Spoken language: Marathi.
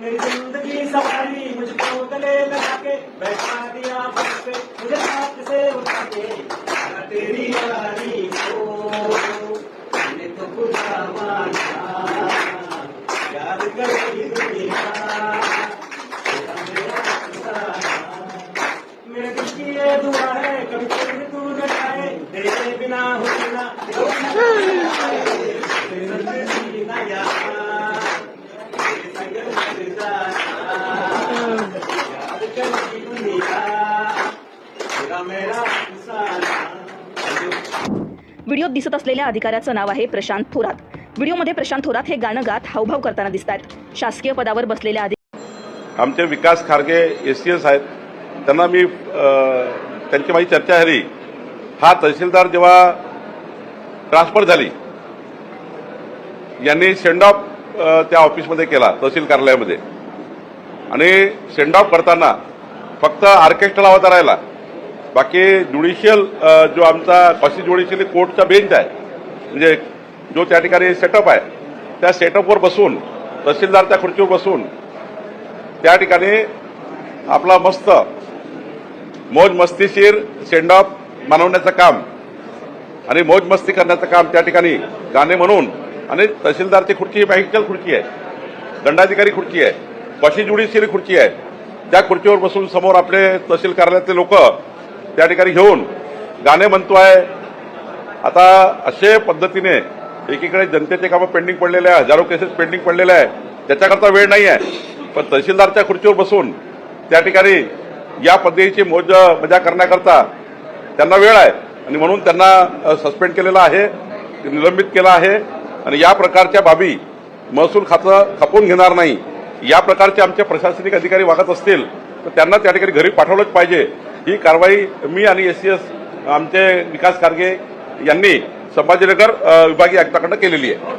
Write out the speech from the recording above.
मेरी जिंदगी सवारी मुझको गले लगा के बैठा दिया बस पे मुझे से उठा के तेरी यारी को मैंने तो खुदा माना याद करेगी दुनिया व्हिडिओत दिसत असलेल्या अधिकाऱ्याचं नाव आहे प्रशांत थोरात. व्हिडिओमध्ये प्रशांत थोरात हे गाणं गात हावभाव करताना दिसत आहेत. शासकीय पदावर बसलेल्या अधिकारी आमचे Vikas Kharge S C S आहेत. त्यांना मी त्यांची माझी चर्चा झाली. हा तहसीलदार जेव्हा ट्रान्सफर झाली यांनी सेंड ऑफ त्या ऑफिसमध्ये केला तहसील कार्यालयामध्ये. आणि सेंड ऑफ करताना फक्त ऑर्केस्ट्रा लावता राहिला. बाकी ज्युडिशियल जो आमचा कॉसी ज्युडिशियल कोर्टचा बेंच आहे म्हणजे जो त्या ठिकाणी सेटअप आहे त्या सेटअपवर बसून तहसीलदारच्या खुर्चीवर बसून त्या ठिकाणी आपला मस्त मौज मस्तीशीर सेंड ऑफ मनवण्याचं काम आणि मौज मस्ती करण्याचं काम त्या ठिकाणी गाणे म्हणून आणि तहसीलदारची खुर्ची ही खुर्ची आहे दंडाधिकारी खुर्ची आहे कॉशी ज्युडिशियरी खुर्ची आहे. त्या खुर्चीवर बसून समोर आपले तहसील कार्यालयातले लोक त्या ठिकाणी घेऊन गाणे म्हणतो आहे. आता असे पद्धतीने एकीकडे जनतेचे कामं पेंडिंग पडलेले आहे हजारो केसेस पेंडिंग पडलेले आहे. त्याच्याकरता वेळ नाही आहे. पण तहसीलदारच्या खुर्चीवर बसून त्या ठिकाणी या पद्धतीची मोज मजा करण्याकरता त्यांना वेळ आहे. आणि म्हणून त्यांना सस्पेंड केलेलं आहे निलंबित केलं आहे. आणि या प्रकारच्या बाबी महसूल खातं खपवून घेणार नाही. या प्रकारचे आमचे प्रशासनिक अधिकारी वागत असतील तर त्यांना त्या ठिकाणी घरी पाठवलंच पाहिजे. ही कारवाई मी आणि एस सी एस आमचे विकास खारगे यांनी संभाजीनगर विभागीय आयुक्ताकडनं केलेली आहे.